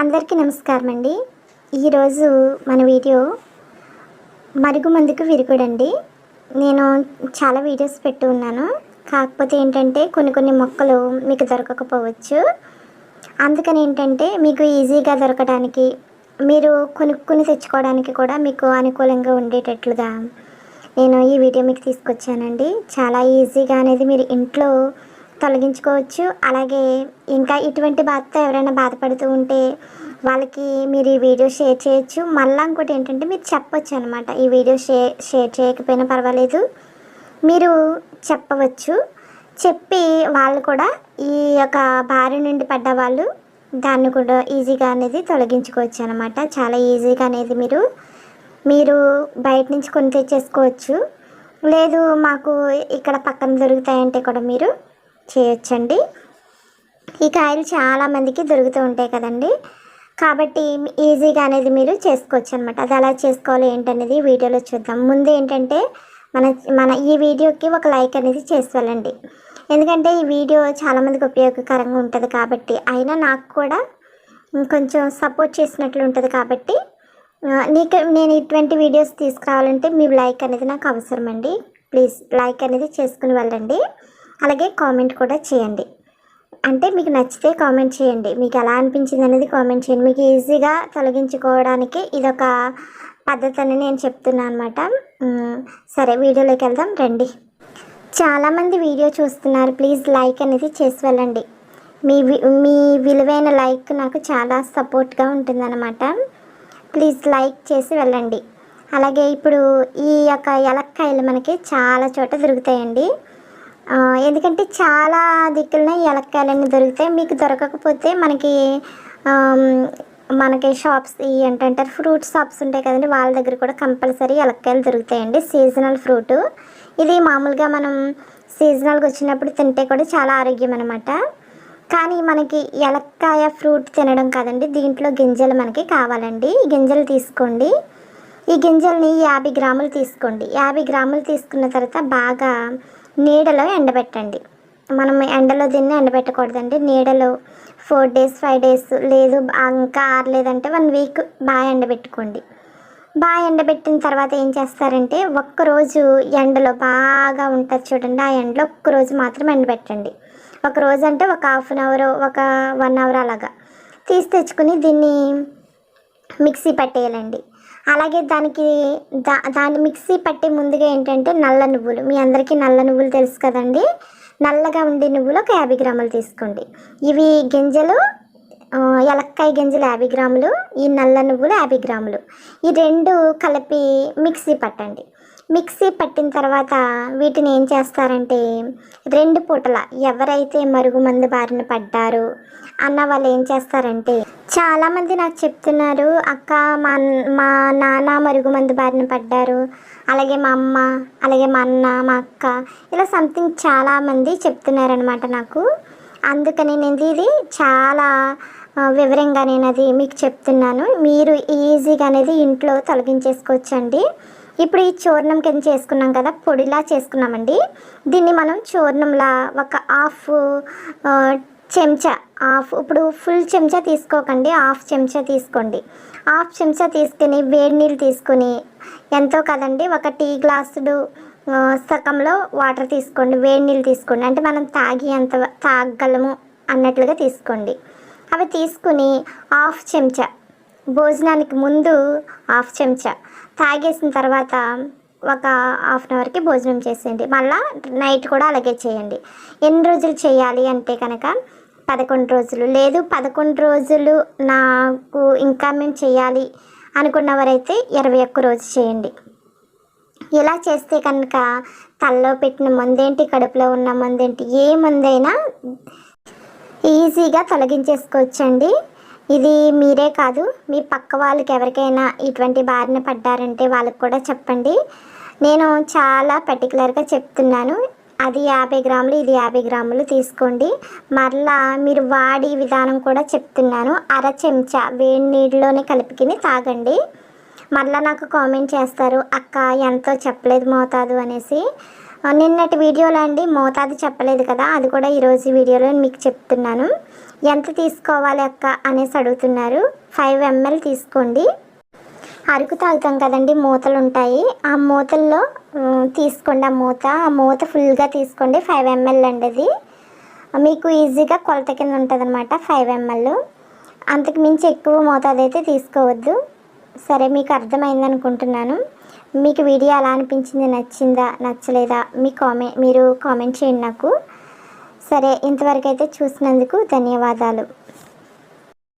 అందరికీ నమస్కారం అండి ఈరోజు మన వీడియో మరుగు మందుకు విరుగుడండి. నేను చాలా వీడియోస్ పెట్టి ఉన్నాను. కాకపోతే ఏంటంటే కొన్ని కొన్ని మొక్కలు మీకు దొరకకపోవచ్చు. అందుకని ఏంటంటే మీకు ఈజీగా దొరకడానికి మీరు కొనుక్కుని తెచ్చుకోవడానికి కూడా మీకు అనుకూలంగా ఉండేటట్లుగా నేను ఈ వీడియో మీకు తీసుకొచ్చానండి. చాలా ఈజీగా అనేది మీరు ఇంట్లో తొలగించుకోవచ్చు. అలాగే ఇంకా ఇటువంటి బాధతో ఎవరైనా బాధపడుతూ ఉంటే వాళ్ళకి మీరు ఈ వీడియో షేర్ చేయొచ్చు. మళ్ళీ ఇంకోటి ఏంటంటే మీరు చెప్పొచ్చు అనమాట ఈ వీడియో షేర్ షేర్ చేయకపోయినా పర్వాలేదు. మీరు చెప్పవచ్చు. చెప్పి వాళ్ళు కూడా ఈ యొక్క భార్య నుండి పడ్డ వాళ్ళు దాన్ని కూడా ఈజీగా అనేది తొలగించుకోవచ్చు అనమాట చాలా ఈజీగా అనేది మీరు మీరు బయట నుంచి కొని తెచ్చేసుకోవచ్చు. లేదు మాకు ఇక్కడ పక్కన దొరుకుతాయంటే కూడా మీరు చేయొచ్చండి. ఈ కాయలు చాలామందికి దొరుకుతూ ఉంటాయి కదండి. కాబట్టి ఈజీగా అనేది మీరు చేసుకోవచ్చు అనమాట అది ఎలా చేసుకోవాలి ఏంటనేది వీడియోలో చూద్దాం. ముందు ఏంటంటే మన మన ఈ వీడియోకి ఒక లైక్ అనేది చేసి వెళ్ళండి ఎందుకంటే ఈ వీడియో చాలామందికి ఉపయోగకరంగా ఉంటుంది కాబట్టి అయినా నాకు కూడా కొంచెం సపోర్ట్ చేసినట్లు ఉంటుంది కాబట్టి నీకు నేను ఇటువంటి వీడియోస్ తీసుకురావాలంటే మీ లైక్ అనేది నాకు అవసరం అండి ప్లీజ్ లైక్ అనేది చేసుకుని వెళ్ళండి. అలాగే కామెంట్ కూడా చేయండి. అంటే మీకు నచ్చితే కామెంట్ చేయండి. మీకు ఎలా అనిపించింది అనేది కామెంట్ చేయండి. మీకు ఈజీగా తొలగించుకోవడానికి ఇదొక పద్ధతి అని నేను చెప్తున్నాను అనమాట సరే వీడియోలోకి వెళ్దాం. రండి. చాలామంది వీడియో చూస్తున్నారు. ప్లీజ్ లైక్ అనేది చేసి వెళ్ళండి. మీ వి- మీ విలువైన లైక్ నాకు చాలా సపోర్ట్గా ఉంటుందన్నమాట. ప్లీజ్ లైక్ చేసి వెళ్ళండి. అలాగే ఇప్పుడు ఈ యొక్క ఎలక్కాయలు మనకి చాలా చోట దొరుకుతాయండి. ఎందుకంటే చాలా దిక్కులనే ఎలక్కాయలన్నీ దొరుకుతాయి. మీకు దొరకకపోతే మనకి మనకి షాప్స్ ఈ ఏంటంటే ఫ్రూట్ షాప్స్ ఉంటాయి కదండి వాళ్ళ దగ్గర కూడా కంపల్సరీ ఎలక్కాయలు దొరుకుతాయండి సీజనల్ ఫ్రూట్. ఇది మామూలుగా మనం సీజనల్గా వచ్చినప్పుడు తింటే కూడా చాలా ఆరోగ్యం అనమాట కానీ మనకి ఎలక్కాయ ఫ్రూట్ తినడం కాదండి దీంట్లో గింజలు మనకి కావాలండి. ఈ గింజలు తీసుకోండి. ఈ గింజల్ని యాభై గ్రాములు తీసుకోండి. యాభై గ్రాములు తీసుకున్న తర్వాత బాగా నీడలో ఎండబెట్టండి. మనం ఎండలో దీన్ని ఎండబెట్టకూడదండి. నీడలో ఫోర్ డేస్ ఫైవ్ డేస్ లేదు ఇంకా ఆరలేదంటే వన్ వీక్ బాగా ఎండబెట్టుకోండి. బాగా ఎండబెట్టిన తర్వాత ఏం చేస్తారంటే ఒక్కరోజు ఎండలో బాగా ఉంటుంది చూడండి ఆ ఎండలో ఒక్కరోజు మాత్రం ఎండబెట్టండి. ఒక రోజు అంటే ఒక హాఫ్ అన్ అవర్ ఒక వన్ అవర్ అలాగా. తీసి తెచ్చుకుని దీన్ని మిక్సీ పట్టేయాలండి. అలాగే దానికి దా దాన్ని మిక్సీ పట్టే ముందుగా ఏంటంటే నల్ల నువ్వులు. మీ అందరికీ నల్ల నువ్వులు తెలుసు కదండి? నల్లగా ఉండే నువ్వులు ఒక యాభై గ్రాములు తీసుకోండి. ఇవి గింజలు ఎలక్కాయ గింజలు యాభై గ్రాములు ఈ నల్ల నువ్వులు యాభై గ్రాములు. ఈ రెండు కలిపి మిక్సీ పట్టండి. మిక్సీ పట్టిన తర్వాత వీటిని ఏం చేస్తారంటే రెండు పూటల ఎవరైతే మరుగు మందు బారిన పడ్డారు అన్న వాళ్ళు ఏం చేస్తారంటే చాలామంది నాకు చెప్తున్నారు అక్క మా మా నాన్న మరుగు మందు బారిన పడ్డారు. అలాగే మా అమ్మ అలాగే మా అన్న మా అక్క ఇలా సంథింగ్ చాలామంది చెప్తున్నారనమాట నాకు. అందుకని నేను ఇది చాలా వివరంగా నేను అది మీకు చెప్తున్నాను. మీరు ఈజీగా అనేది ఇంట్లో తొలగించేసుకోవచ్చండి. ఇప్పుడు ఈ చూర్ణం కింద చేసుకున్నాం కదా పొడిలా చేసుకున్నామండి. దీన్ని మనం చూర్ణంలా ఒక హాఫ్ చెంచా హాఫ్. ఇప్పుడు ఫుల్ చెంచా తీసుకోకండి హాఫ్ చెంచా తీసుకోండి. హాఫ్ చెంచా తీసుకుని వేడి నీళ్ళు తీసుకొని ఎంతో కదండి ఒక టీ గ్లాసుడు సకంలో సగంలో వాటర్ తీసుకోండి వేడి నీళ్ళు తీసుకోండి. అంటే మనం తాగి ఎంత తాగలము అన్నట్లుగా తీసుకోండి. అవి తీసుకుని హాఫ్ చెంచా. భోజనానికి ముందు హాఫ్ చెంచా. తాగేసిన తర్వాత ఒక హాఫ్ అన్ అవర్కి భోజనం చేసేయండి. మళ్ళీ నైట్ కూడా అలాగే చేయండి. ఎన్ని రోజులు చేయాలి అంటే కనుక పదకొండు రోజులు. లేదు పదకొండు రోజులు నాకు ఇంకా మేము చేయాలి అనుకున్నవారైతే ఇరవై ఒక్క రోజు చేయండి. ఇలా చేస్తే కనుక తల్లో పెట్టిన మందేంటి కడుపులో ఉన్న మందేంటి ఏ మందైనా ఈజీగా తొలగించేసుకోవచ్చండి. ఇది మీరే కాదు మీ పక్క వాళ్ళకి ఎవరికైనా ఇటువంటి బారిన పడ్డారంటే వాళ్ళకి కూడా చెప్పండి. నేను చాలా పర్టికులర్గా చెప్తున్నాను అది యాభై గ్రాములు ఇది యాభై గ్రాములు తీసుకోండి. మరలా మీరు వాడి విధానం కూడా చెప్తున్నాను అర చెంచా వేడి నీటిలోనే కలిపికిని తాగండి. మరలా నాకు కామెంట్ చేస్తారు అక్క ఎంతో చెప్పలేదు మోతాదు అనేసి. నిన్నటి వీడియోలో అండి మోతాదు చెప్పలేదు కదా అది కూడా ఈరోజు వీడియోలో మీకు చెప్తున్నాను. ఎంత తీసుకోవాలి అక్క అనేసి అడుగుతున్నారు. ఫైవ్ ఎంఎల్ తీసుకోండి. అరకు తాగుతాం కదండి మూతలు ఉంటాయి. ఆ మూతల్లో తీసుకోండి ఆ మూత. ఆ మూత ఫుల్గా తీసుకోండి. ఫైవ్ ఎంఎల్ అండి అది. మీకు ఈజీగా కొలత కింద ఉంటుంది అనమాట ఫైవ్ ఎంఎల్ అంతకు మించి ఎక్కువ మోతాదు అయితే తీసుకోవద్దు. సరే మీకు అర్థమైంది అనుకుంటున్నాను. మీకు వీడియో ఎలా అనిపించింది నచ్చిందా నచ్చలేదా మీ కామెంట్ మీరు కామెంట్ చేయండి నాకు. సరే ఇంతవరకు అయితే చూసినందుకు ధన్యవాదాలు.